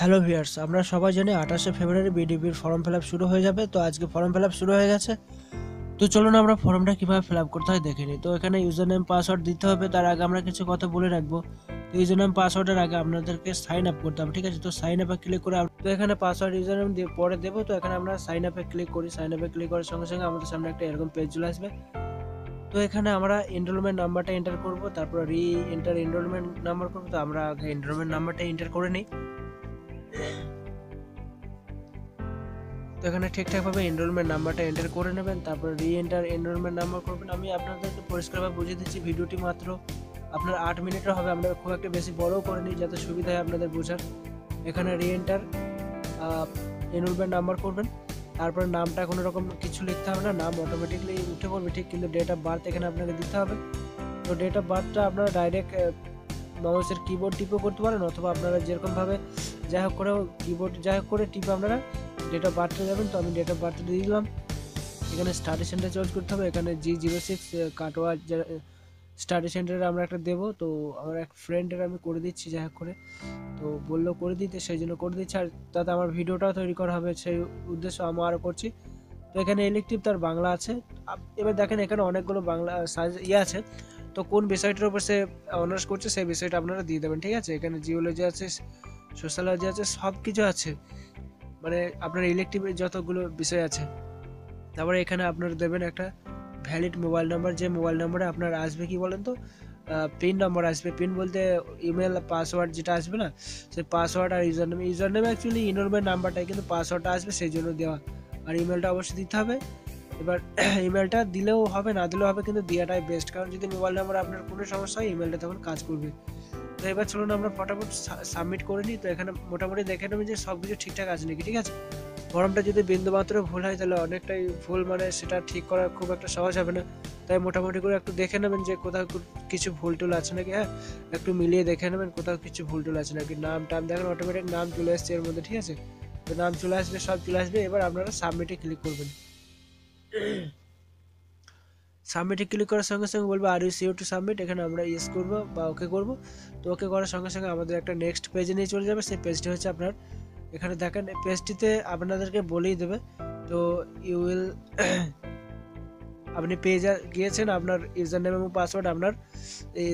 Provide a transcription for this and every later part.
Hello viewers আমরা সবাই জানি আঠাশে ফেব্রুয়ারি বিডিপির ফর্ম ফিল শুরু হয়ে যাবে, তো আজকে ফর্ম ফিল শুরু হয়ে গেছে। তো চলুন আমরা ফর্মটা কীভাবে ফিল করতে হয় দেখে নিই। তো এখানে ইউজার নেম পাসওয়ার্ড দিতে হবে, তার আগে আমরা কিছু কথা বলে রাখব। তো ইউজার নেম পাসওয়ার্ডের আগে আপনাদেরকে সাইন আপ করতে হবে, ঠিক আছে? তো সাইন আপে ক্লিক করে তো এখানে পাসওয়ার্ড ইউজার নেম পরে দেবো, তো এখানে আমরা সাইন আপে ক্লিক করি। সাইন আপে ক্লিক করার সঙ্গে সঙ্গে আমাদের সামনে একটা এরকম পেজ চলে আসবে। তো এখানে আমরা এনরোলমেন্ট নাম্বারটা এন্টার করব, তারপর রি এন্টার এনরোলমেন্ট নাম্বার করব, তো আমরা এনরোলমেন্ট নাম্বারটা এন্টার করে নিই। তো এখানে ঠিকঠাকভাবে এনরোলমেন্ট নাম্বারটা এন্টার করে নেবেন, তারপর রি এন্টার এনরোলমেন্ট নাম্বার করবেন। আমি আপনাদেরকে পরিষ্কারভাবে বুঝিয়ে দিচ্ছি, ভিডিওটি মাত্র আপনার আট মিনিটের হবে, আমরা খুব একটা বেশি বড়ও করে নিই যাতে সুবিধা হয় আপনাদের বোঝার। এখানে রি এন্টার এনরোলমেন্ট নাম্বার করবেন, তারপর নামটা কোনো রকম কিছু লিখতে হবে না, নাম অটোমেটিকলি উঠে পড়বে, ঠিক কিন্তু ডেট অফ বার্থ এখানে আপনাকে দিতে হবে। তো ডেট অফ বার্থটা আপনারা ডাইরেক্ট মাউসের কিবোর্ড টিপও করতে পারেন, অথবা আপনারা যেরকমভাবে যাই হোক করে কিবোর্ড যাই হোক করে টিপে আপনারা ডেট অফ বার্থটা যাবেন তো আমি ডেট অফ বার্থটা দিয়ে দিলাম। এখানে স্টাডি সেন্টার চয়েস করতে হবে, এখানে G zero six Katwa study সেন্টারে আমরা একটা দেবো, তো আমার এক ফ্রেন্ডের আমি করে দিচ্ছি, যাই করে। তো বলল করে দিতে, সেই জন্য করে দিচ্ছি, আর তাতে আমার ভিডিওটাও তৈরি করা হবে, সেই উদ্দেশ্য আমি আরও করছি। তো এখানে ইলেকটিভ তার বাংলা আছে। এবার দেখেন এখানে অনেকগুলো বাংলা সাজ ইয়ে আছে। তো কোন বিষয়টার উপর সে অনার্স করছে, সেই বিষয়টা আপনারা দিয়ে দেবেন, ঠিক আছে? এখানে জিওলজি আছে সোশ্যালজি আছে সব কিছু আছে। মানে আপনার ইলেকটিভের যতগুলো বিষয় আছে, তারপরে এখানে আপনারা দেবেন একটা ভ্যালিড মোবাইল নাম্বার যে মোবাইল নাম্বারে আপনার আসবে কি বলেন তো? পিন নাম্বার আসবে। পিন বলতে ইমেল পাসওয়ার্ড যেটা আসবে না, সেই পাসওয়ার্ড আর user name user name actually enrollment নাম্বারটাই কিন্তু পাসওয়ার্ডটা আসবে সেই জন্য দেওয়া। আর ইমেলটা অবশ্যই দিতে হবে। এবার ইমেলটা দিলেও হবে, না দিলেও হবে, কিন্তু দেওয়াটাই বেস্ট কারণ যদি মোবাইল নাম্বার আপনার কোনো সমস্যা হয় ইমেলটা তখন কাজ করবে। তো এবার চলুন আমরা ফটাফট সাবমিট করে নিই। তো এখানে মোটামুটি দেখে নেবেন যে সব কিছু ঠিকঠাক আছে নাকি, ঠিক আছে? ফর্মটা যদি বিন্দু মাত্র ভুল হয়, তাহলে অনেকটাই ভুল মানে সেটা ঠিক করা খুব একটা সহজ হবে না। তাই মোটামুটি করে একটু দেখে নেবেন যে কোথাও কিছু ভুল টুল আছে নাকি হ্যাঁ? একটু মিলিয়ে দেখে নেবেন কোথাও কিছু ভুল টুল আছে নাকি। নাম টাম দেখেন অটোমেটিক নাম চলে আসছে এর মধ্যে, ঠিক আছে? তো নাম চলে আসবে সব চলে আসবে। এবার আপনারা সাবমিটে ক্লিক করবেন। সাবমিটে ক্লিক করার সঙ্গে সঙ্গে বলব are you sure to submit এখানে আমরা ইয়েস করব বা ওকে করব। তো ওকে করার সঙ্গে সঙ্গে আমাদের একটা নেক্সট পেজে নিয়ে চলে যাবে। সেই পেজটি হচ্ছে আপনার, এখানে দেখেন পেজটিতে আপনাদেরকে বলেই দেবে। তো ইউ উইল আপনি পেজে গিয়েছেন আপনার ইউজার নেম এবং পাসওয়ার্ড আপনার, এই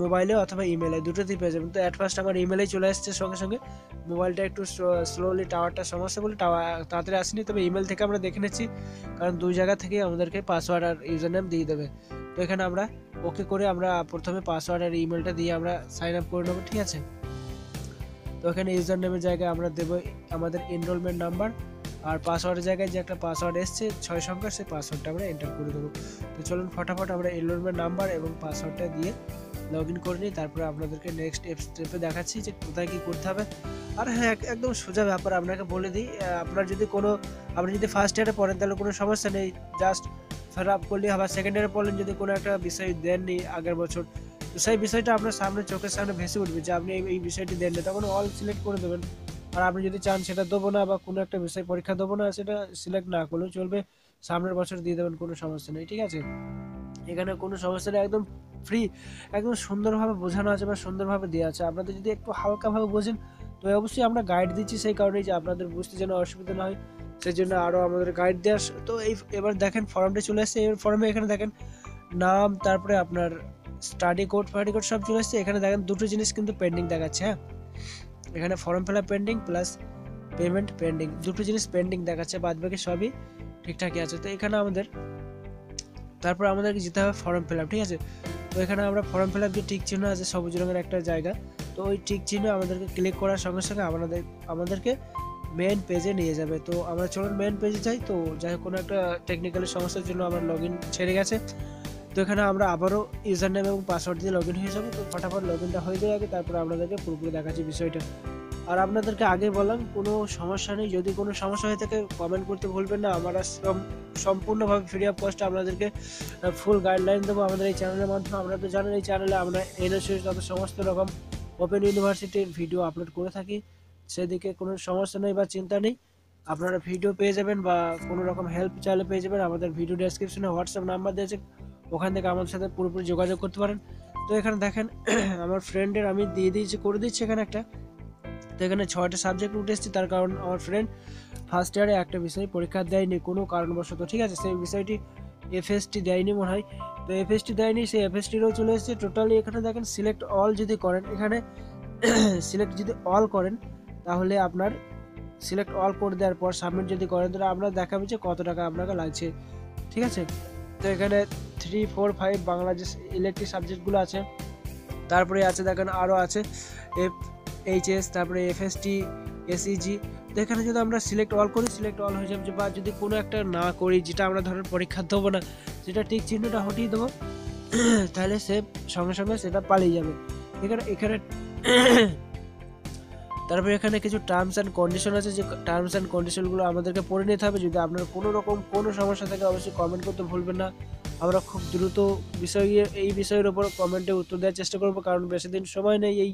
মোবাইলে অথবা ইমেলে দুটোতেই পেয়ে যাবেন। তো অ্যাট ফার্স্ট আমার ইমেলেই চলে আসছে সঙ্গে সঙ্গে। মোবাইলটা একটু স্লোলি টাওয়ারটা সমস্যা বলে টাওয়ার তাড়াতাড়ি আসেনি, তবে ইমেল থেকে আমরা দেখে নিচ্ছি। কারণ দুই জায়গা থেকে আমাদেরকে পাসওয়ার্ড আর ইউজার নেম দিয়ে দেবে। তো এখানে আমরা ওকে করে আমরা প্রথমে পাসওয়ার্ড আর ইমেলটা দিয়ে আমরা সাইন আপ করে নেব, ঠিক আছে? তো এখানে ইউজার নেমের জায়গায় আমরা দেবো আমাদের এনরোলমেন্ট নাম্বার আর পাসওয়ার্ডের জায়গায় যে একটা পাসওয়ার্ড এসছে, ছয় সংখ্যার সেই পাসওয়ার্ডটা আমরা এন্টার করে দেবো। তো চলুন, ফটাফট আমরা এনরোলমেন্ট নাম্বার এবং পাসওয়ার্ডটা দিয়ে লগ ইন করে নিই, তারপরে আপনাদেরকে নেক্সট স্টেপে দেখাচ্ছি যে কোথায় কী করতে হবে। আর হ্যাঁ এক- একদম সোজা ব্যাপার আপনাকে বলে দিই আপনার যদি কোনো, আপনি যদি ফার্স্ট ইয়ারে পড়েন, তাহলে কোনো সমস্যা নেই জাস্ট ফের আপ করলেই হবে। সেকেন্ড ইয়ারে পড়লেন, যদি কোনো একটা বিষয় দেননি আগের বছর, তো সেই বিষয়টা আপনার সামনে, চোখের সামনে ভেসে উঠবে যে আপনি এই বিষয়টি দেননি, তখন অল সিলেক্ট করে দেবেন। আর আপনি যদি চান সেটা দেবো না বা কোনো একটা বিষয় পরীক্ষা দেবো না, সেটা সিলেক্ট না করলেও চলবে। সামনের বছর দিয়ে দেবেন, কোনো সমস্যা নেই, ঠিক আছে? এখানে কোনো সমস্যা নেই, একদম ফ্রি একদম সুন্দরভাবে বোঝানো আছে বা সুন্দরভাবে দেওয়া আছে। আপনাদের যদি একটু হালকাভাবে বোঝেন, তো অবশ্যই আমরা গাইড দিচ্ছি সেই কারণেই যে আপনাদের বুঝতে যেন অসুবিধা না হয়। সেই জন্য আরও আমাদের গাইড দেওয়া তো এই এবার দেখেন ফর্মটা চলে আসছে। এই ফর্মে এখানে দেখেন, নাম, তারপরে আপনার স্টাডি কোড ফাডি কোড সব চলে আসছে। এখানে দেখেন, দুটো জিনিস কিন্তু পেন্ডিং দেখাচ্ছে হ্যাঁ? এখানে form fill pending plus payment pending দুটো জিনিস পেন্ডিং দেখাচ্ছে, বাদ বাকি সবই ঠিকঠাকই আছে। তো এখানে আমাদের, তারপর আমাদেরকে যেতে হবে ফর্ম ফিল আপ ঠিক আছে? তো এখানে আমরা ফর্ম ফিল আপ যে টিক চিহ্ন আছে, সবুজ রঙের একটা জায়গা। তো ওই টিক চিহ্ন আমাদেরকে ক্লিক করার সঙ্গে সঙ্গে আমাদের, আমাদেরকে মেন পেজে নিয়ে যাবে। তো আমরা চলুন মেন পেজে যাই। তো যাই কোনো একটা টেকনিক্যাল সমস্যার জন্য আমার লগ ইন ছেড়ে গেছে। তো এখানে আমরা আবারও ইউজার নেম এবং পাসওয়ার্ড দিয়ে লগ ইন হয়ে যাব। তো ফটাফট লগ ইনটা হয়ে যাওয়ার আগে তারপর আপনাদেরকে পুরোপুরি দেখাচ্ছি বিষয়টা। আর আপনাদেরকে আগে বললাম, কোনো সমস্যা নেই। যদি কোনো সমস্যা হয়ে থাকে কমেন্ট করতে ভুলবেন না। আমরা সম্পূর্ণভাবে ফ্রি অফ কস্টে আপনাদেরকে ফুল গাইডলাইন দেবো আমাদের এই চ্যানেলের মাধ্যমে। আপনারা তো জানেন, এই চ্যানেলে আমরা এনএসএস যত সমস্ত রকম ওপেন ইউনিভার্সিটির ভিডিও আপলোড করে থাকি, সেদিকে কোনো সমস্যা নেই বা চিন্তা নেই। আপনারা ভিডিও পেয়ে যাবেন বা কোনো রকম হেল্প চাইলে পেয়ে যাবেন। আমাদের ভিডিও ডেসক্রিপশনে হোয়াটসঅ্যাপ নাম্বার দিয়েছে ওখান থেকে আমাদের সাথে পুরোপুরি যোগাযোগ করতে পারেন। তো এখানে দেখেন, আমার ফ্রেন্ডের আমি দিয়ে দিয়েছি, করে দিচ্ছি এখানে একটা। তো এখানে ছয়টা সাবজেক্ট উঠে এসেছে, তার কারণ আমার ফ্রেন্ড ফার্স্ট ইয়ারে একটা বিষয় পরীক্ষা দেয়নি, কোনো কারণবশত, ঠিক আছে? সেই বিষয়টি এফএসটি দেয়নি মনে হয়। তো এফএসটি দেয়নি, সেই এফএসটিরও চলে এসেছে। টোটালি এখানে দেখেন সিলেক্ট অল যদি করেন, এখানে সিলেক্ট যদি অল করেন, তাহলে আপনার সিলেক্ট অল করে দেওয়ার পর সাবমিট যদি করেন, তাহলে আপনার দেখাবে যে কত টাকা আপনাকে লাগছে। ঠিক আছে? তো এখানে থ্রি ফোর ফাইভ বাংলা যে ইলেকট্রিক সাবজেক্টগুলো আছে। তারপরে আছে, দেখেন, আরও আছে। এফ এইচএস তারপরে এফএসটি এসইজি তো এখানে যদি আমরা সিলেক্ট অল করি সিলেক্ট অল হয়ে যাবে বা যদি কোনো একটা না করি, যেটা আমরা ধরেন পরীক্ষা দেবো না, সেটা ঠিক চিহ্নটা হটিয়ে দেবো, তাহলে সে সঙ্গে সঙ্গে সেটা পালিয়ে যাবে। এখানে এখানে, তারপরে এখানে কিছু টার্মস অ্যান্ড কন্ডিশন আছে, যে টার্মস অ্যান্ড কন্ডিশনগুলো আমাদেরকে পড়ে নিতে হবে। যদি আপনার কোনো রকম কোনো সমস্যা থাকে, অবশ্যই কমেন্ট করতে ভুলবেন না। আমরা খুব দ্রুত বিষয়, এই বিষয়ের ওপর কমেন্টে উত্তর দেওয়ার চেষ্টা করব, কারণ বেশি দিন সময় নেই এই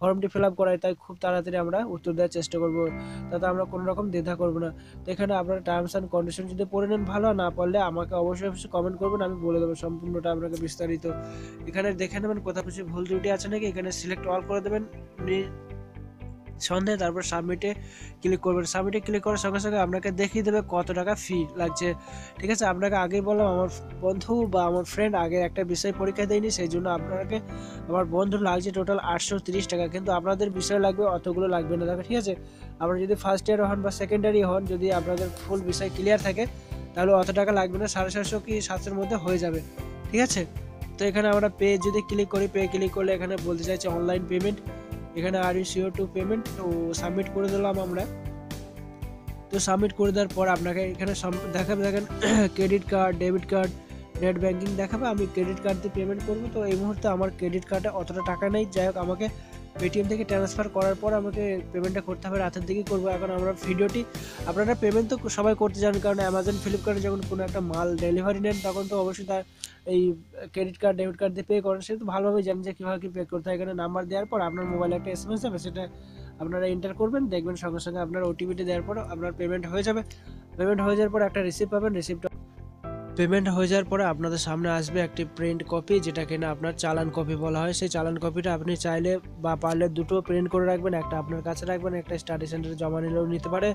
ফর্মটি ফিল আপ করায়, তাই খুব তাড়াতাড়ি আমরা উত্তর দেওয়ার চেষ্টা করব। তাতে আমরা কোনো রকম দ্বিধা করব না। তো এখানে আপনারা টার্মস অ্যান্ড কন্ডিশন যদি পড়ে নেন ভালো না পড়লে আমাকে অবশ্যই অবশ্যই কমেন্ট করবেন, আমি বলে দেবো সম্পূর্ণটা আপনাকে বিস্তারিত। এখানে দেখে নেবেন কোথাও কিছু ভুল ত্রুটি আছে নাকি? এখানে সিলেক্ট অল করে দেবেন। সন্ধ্যে তারপর সাবমিটে ক্লিক করবেন। সাবমিটে ক্লিক করার সঙ্গে সঙ্গে আপনাকে দেখিয়ে দেবে কত টাকা ফি লাগছে। ঠিক আছে? আপনাকে আগেই বললাম, আমার বন্ধু বা আমার ফ্রেন্ড আগে একটা বিষয় পরীক্ষা দেয়নি সেই জন্য আপনাকে, আমার বন্ধুর লাগছে টোটাল আটশো টাকা। কিন্তু আপনাদের বিষয় লাগবে, অতগুলো লাগবে না। ঠিক আছে? আপনারা যদি ফার্স্ট ইয়ার হন বা সেকেন্ড ইয়ারই হন, যদি আপনাদের ফুল বিষয় ক্লিয়ার থাকে, তাহলে অত টাকা লাগবে না, সাড়ে সাতশো কি সাতশোর মধ্যে হয়ে যাবে। ঠিক আছে? তো এখানে আমরা পে যদি ক্লিক করি পে ক্লিক করলে এখানে বলতে চাইছে অনলাইন পেমেন্ট এখানে আর ইউ টু পেমেন্ট তো সাবমিট করে দিলাম আমরা। তো সাবমিট করে দেওয়ার পর আপনাকে এখানে দেখাবে দেখেন credit card debit card net banking দেখাবে, আমি ক্রেডিট কার্ড দিয়ে পেমেন্ট করব। তো এই মুহূর্তে আমার ক্রেডিট কার্ডে অতটা টাকা নেই। যাই হোক, আমাকে পেটিএম থেকে ট্রান্সফার করার পর আমাকে পেমেন্টটা করতে হবে, রাতের দিকেই করব। এখন আমরা ভিডিওটি, আপনারা পেমেন্ট তো সবাই করতে জানেন, কারণ অ্যামাজন ফ্লিপকার্টে যখন কোনো একটা মাল ডেলিভারি নেন, তখন তো অবশ্যই তার এই ক্রেডিট কার্ড ডেবিট কার্ড দিয়ে পে করেন। সেহেতু ভালোভাবে জানেন যে কীভাবে কী পে করতে হয়। এখানে নাম্বার দেওয়ার পর আপনার মোবাইলে একটা এস এম এস যাবে সেটা আপনারা এন্টার করবেন, দেখবেন সঙ্গে সঙ্গে আপনার ওটিপিটি দেওয়ার পর আপনার পেমেন্ট হয়ে যাবে। পেমেন্ট হয়ে যাওয়ার পর একটা রিসিপ্ট পাবেন রিসিপ্টটা পেমেন্ট হয়ে যাওয়ার পরে আপনাদের সামনে আসবে একটি প্রিন্ট কপি যেটা কিনা আপনার চালান কপি বলা হয়। সেই চালান কপিটা আপনি চাইলে বা পারলে দুটো প্রিন্ট করে রাখবেন, একটা আপনার কাছে রাখবেন, একটা স্টাডি সেন্টারে জমা নিলেও নিতে পারে।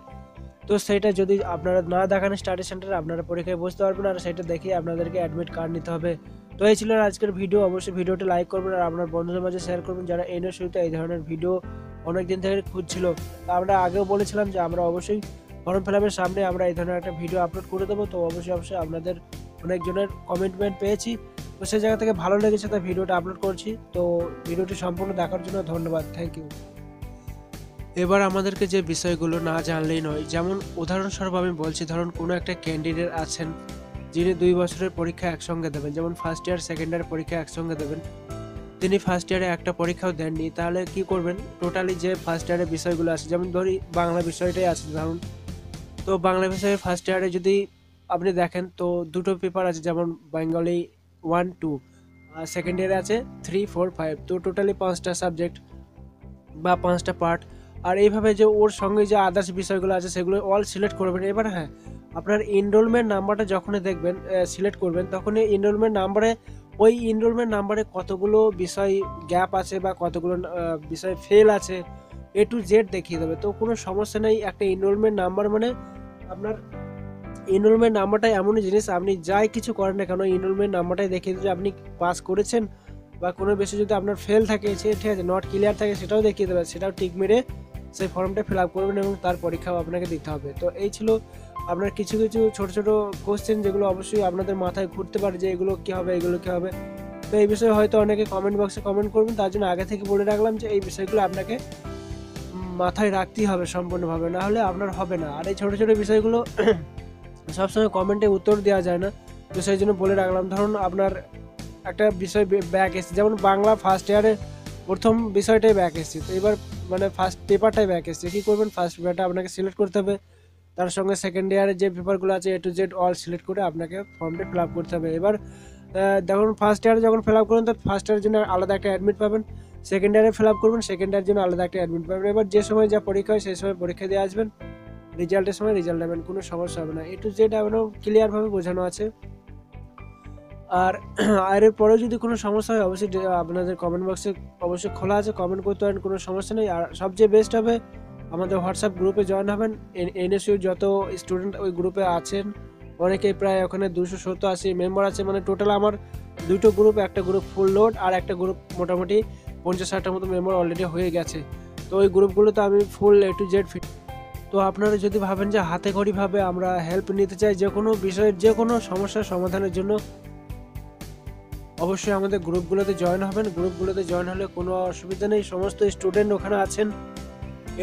তো সেটা যদি আপনারা না দেখান স্টাডি সেন্টারে আপনারা পরীক্ষায় বসতে পারবেন আর সেটা দেখে আপনাদেরকে অ্যাডমিট কার্ড নিতে হবে। তো এই ছিল আজকের ভিডিও অবশ্যই ভিডিওটি লাইক করবেন আর আপনার বন্ধুদের মাঝে শেয়ার করবেন যারা এনে শুরুতে এই ধরনের ভিডিও অনেক দিন থেকে খুঁজছিল। তো আমরা আগেও বলেছিলাম যে আমরা অবশ্যই ফর্ম ফিল সামনে আমরা এই ধরনের একটা ভিডিও আপলোড করে দেবো। তো অবশ্যই অবশ্যই আপনাদের অনেকজনের কমেন্টমেন্ট পেয়েছি। তো সেই জায়গা থেকে ভালো লেগেছে, তাই ভিডিওটা আপলোড করছি। তো ভিডিওটি সম্পূর্ণ দেখার জন্য ধন্যবাদ। থ্যাংক ইউ এবার আমাদেরকে যে বিষয়গুলো না জানলেই নয়, যেমন উদাহরণস্বরূপ আমি বলছি, ধরুন কোনো একটা ক্যান্ডিডেট আছেন, যিনি দুই বছরের পরীক্ষা একসঙ্গে দেবেন, যেমন ফার্স্ট ইয়ার সেকেন্ড ইয়ার পরীক্ষা একসঙ্গে দেবেন। তিনি ফার্স্ট ইয়ারে একটা পরীক্ষাও দেননি, তাহলে কি করবেন? টোটালি যে ফার্স্ট ইয়ারের বিষয়গুলো আছে, যেমন ধরি বাংলা বিষয়টাই আছে, ধরুন তো বাংলা বিষয়ে ফার্স্ট ইয়ারে যদি আপনি দেখেন, তো দুটো পেপার আছে, যেমন বেঙ্গলি ওয়ান টু আর সেকেন্ড ইয়ারে আছে থ্রি ফোর ফাইভ তো টোটালি পাঁচটা সাবজেক্ট বা পাঁচটা পার্ট আর এইভাবে যে ওর সঙ্গে যে আদার্স বিষয়গুলো আছে, সেগুলো অল সিলেক্ট করবেন এবার হ্যাঁ আপনার এনরোলমেন্ট নাম্বারটা যখনই দেখবেন সিলেক্ট করবেন, তখনই এনরোলমেন্ট নাম্বারে ওই এনরোলমেন্ট নাম্বারে কতগুলো বিষয় গ্যাপ আছে বা কতগুলো বিষয় ফেল আছে এ টু জেড দেখিয়ে দেবে। তো কোনো সমস্যা নেই, একটা এনরোলমেন্ট নাম্বার মানে আপনার এনরোলমেন্ট নাম্বারটাই এমনই জিনিস, আপনি যাই কিছু করেন না কেন এনরোলমেন্ট নাম্বারটাই দেখিয়ে দেবে আপনি পাস করেছেন বা কোনো বেশি যদি আপনার ফেল থাকে, সে ঠিক আছে নট ক্লিয়ার থাকে, সেটাও দেখিয়ে দেবে সেটাও টিক মেরে সেই ফর্মটা ফিল আপ করবেন এবং তার পরীক্ষাও আপনাকে দিতে হবে। তো এই ছিল আপনার কিছু কিছু ছোট ছোট কোশ্চেন যেগুলো অবশ্যই আপনাদের মাথায় ঘুরতে পারে যে এগুলো কী হবে, এগুলো কী হবে। তো এই বিষয়ে হয়তো অনেকে কমেন্ট বক্সে কমেন্ট করবেন, তার জন্য আগে থেকে বলে রাখলাম যে এই বিষয়গুলো আপনাকে মাথায় রাখতেই হবে সম্পূর্ণভাবে, না হলে আপনার হবে না। আর এই ছোটো ছোটো বিষয়গুলো সবসময় কমেন্টে উত্তর দেওয়া যায় না। তো সেই জন্য বলে রাখলাম, ধরুন আপনার একটা বিষয় ব্যাক এসেছে, যেমন বাংলা ফার্স্ট ইয়ারে প্রথম বিষয়টাই ব্যাক এসেছে। তো এবার মানে ফার্স্ট পেপারটাই ব্যাক এসেছে। কী করবেন? ফার্স্ট পেপারটা আপনাকে সিলেক্ট করতে হবে। তার সঙ্গে সেকেন্ড ইয়ারের যে পেপারগুলো আছে A to Z all select করে আপনাকে ফর্মটা ফিল আপ করতে হবে। এবার দেখুন ফার্স্ট ইয়ারে যখন ফিল আপ করবেন, তো ফার্স্ট ইয়ারের জন্য আলাদা একটা অ্যাডমিট পাবেন। সেকেন্ড ইয়ারে ফিল আপ করবেন সেকেন্ড ইয়ারের জন্য আলাদা একটা অ্যাডমিট পাবেন। এবার যে সময় যা পরীক্ষা হয়, সেই সময় পরীক্ষা দিয়ে আসবেন। রেজাল্টের সময় রেজাল্ট নেবেন, কোনো সমস্যা হবে না। এ টু জেড এখনও ক্লিয়ারভাবে বোঝানো আছে। আর আর পরেও যদি কোনো সমস্যা হয়, অবশ্যই আপনাদের কমেন্ট বক্সে অবশ্যই খোলা আছে। কমেন্ট করতে পারেন, কোনো সমস্যা নেই। আর সবচেয়ে বেস্ট হবে, আমাদের হোয়াটসঅ্যাপ গ্রুপে জয়েন হবেন। এনএসইউ যত স্টুডেন্ট ওই গ্রুপে আছেন, অনেকে প্রায় ওখানে দুশো সত্তর আশি মেম্বার আছে। মানে টোটাল আমার দুটো গ্রুপ একটা গ্রুপ ফুল লোড আর একটা গ্রুপ মোটামুটি পঞ্চাশ ষাটটার মতো মেম্বার অলরেডি হয়ে গেছে। তো ওই গ্রুপগুলোতে আমি full A to Z fit তো আপনারা যদি ভাবেন যে হাতে খড়িভাবে আমরা হেল্প নিতে চাই যে কোনো বিষয়ের যে কোনো সমস্যার সমাধানের জন্য, অবশ্যই আমাদের গ্রুপগুলোতে জয়েন হবেন। গ্রুপগুলোতে জয়েন হলে কোনো অসুবিধা নেই। সমস্ত স্টুডেন্ট ওখানে আছেন।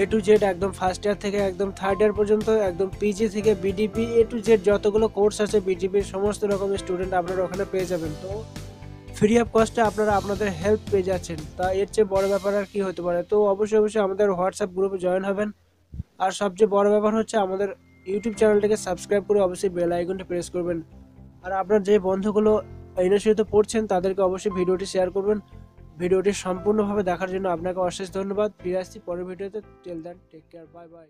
এ টু জেড একদম ফার্স্ট ইয়ার থেকে একদম থার্ড ইয়ার পর্যন্ত, একদম পিজি থেকে বিডিপি এ টু জেড যতগুলো কোর্স আছে বিডিপির সমস্ত রকম স্টুডেন্ট আপনারা ওখানে পেয়ে যাবেন। তো ফ্রি অফ কস্টে আপনারা আপনাদের হেল্প পেয়ে যাচ্ছেন। তা এর চেয়ে বড় ব্যাপার আর কি হতে পারে। তো অবশ্যই অবশ্যই আমাদের হোয়াটসঅ্যাপ গ্রুপে জয়েন হবেন। আর সবচেয়ে বড় ব্যাপার হচ্ছে আমাদের ইউটিউব চ্যানেলটাকে সাবস্ক্রাইব করে অবশ্যই বেল আইকনটি প্রেস করবেন। আর আপনার যে বন্ধুগুলো ইউনিভার্সিটিতে পড়ছেন, তাদেরকে অবশ্যই ভিডিওটি শেয়ার করবেন। ভিডিওটি সম্পূর্ণভাবে দেখার জন্য আপনাকে অশেষ ধন্যবাদ। ফিরে আসছি পরের ভিডিওতে। Tell that take care bye bye